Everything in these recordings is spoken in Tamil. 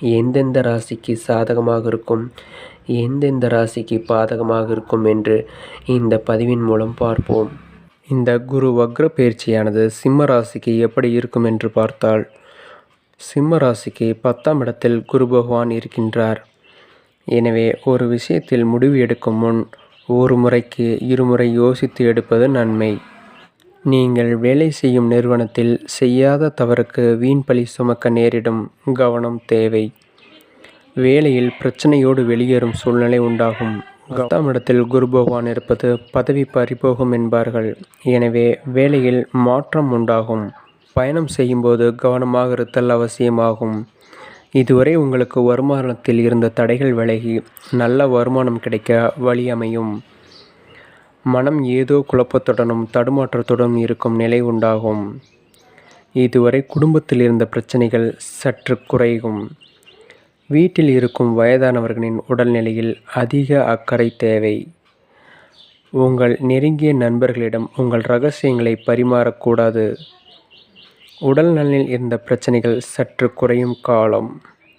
எந்தெந்த ராசிக்கு சாதகமாக இருக்கும் எந்தெந்த ராசிக்கு பாதகமாக இருக்கும் என்று இந்த பதிவின் மூலம் பார்ப்போம். இந்த குரு வக்ர பயிற்சியானது சிம்ம ராசிக்கு எப்படி இருக்கும் என்று பார்த்தால் சிம்ம ராசிக்கு பத்தாம் இடத்தில் குரு பகவான் இருக்கின்றார். எனவே ஒரு விஷயத்தில் முடிவு எடுக்கும் முன் ஒரு முறைக்கு இருமுறை யோசித்து எடுப்பது நன்மை. நீங்கள் வேலை செய்யும் நிறுவனத்தில் செய்யாத தவறுக்கு வீண் பழி சுமக்க நேரிடும் கவனம் தேவை. வேலையில் பிரச்சனையோடு வெளியேறும் சூழ்நிலை உண்டாகும். பத்தாம் இடத்தில் குரு பகவான் இருப்பது பதவி பறிபோகும் என்பார்கள். எனவே வேலையில் மாற்றம் உண்டாகும். பயணம் செய்யும்போது கவனமாக இருத்தல் அவசியமாகும். இதுவரை உங்களுக்கு வருமானத்தில் இருந்த தடைகள் விலகி நல்ல வருமானம் கிடைக்க வழி அமையும். மனம் ஏதோ குழப்பத்துடனும் தடுமாற்றத்துடன் இருக்கும் நிலை உண்டாகும். இதுவரை குடும்பத்தில் இருந்த பிரச்சனைகள் சற்று குறையும். வீட்டில் இருக்கும் வயதானவர்களின் உடல்நிலையில் அதிக அக்கறை தேவை. உங்கள் நெருங்கிய நண்பர்களிடம் உங்கள் ரகசியங்களை பரிமாறக்கூடாது. உடல் நலனில் இருந்த பிரச்சனைகள் சற்று குறையும் காலம்.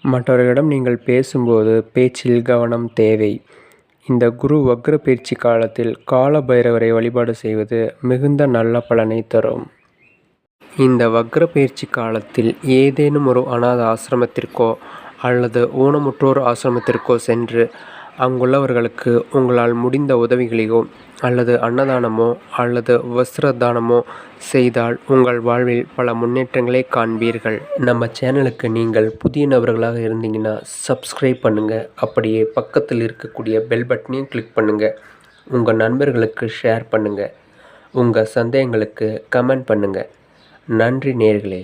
மற்றவர்களிடம் நீங்கள் பேசும்போது பேச்சில் கவனம் தேவை. இந்த குரு வக்ர பயிற்சி காலத்தில் கால பைரவரை வழிபாடு செய்வது மிகுந்த நல்ல பலனை தரும். இந்த வக்ர பயிற்சி காலத்தில் ஏதேனும் ஒரு அநாத ஆசிரமத்திற்கோ அல்லது ஊனமுற்றோர் ஆசிரமத்திற்கோ சென்று அங்குள்ளவர்களுக்கு உங்களால் முடிந்த உதவிகளையோ அல்லது அன்னதானமோ அல்லது வஸ்திர தானமோ செய்தால் உங்கள் வாழ்வில் பல முன்னேற்றங்களை காண்பீர்கள். நம்ம சேனலுக்கு நீங்கள் புதிய நபர்களாக இருந்தீங்கன்னா சப்ஸ்கிரைப் பண்ணுங்கள் அப்படியே பக்கத்தில் இருக்கக்கூடிய பெல் பட்டனையும் கிளிக் பண்ணுங்கள் உங்கள் நண்பர்களுக்கு ஷேர் பண்ணுங்கள் உங்கள் சந்தேகங்களுக்கு கமெண்ட் பண்ணுங்கள் நன்றி நேர்களே.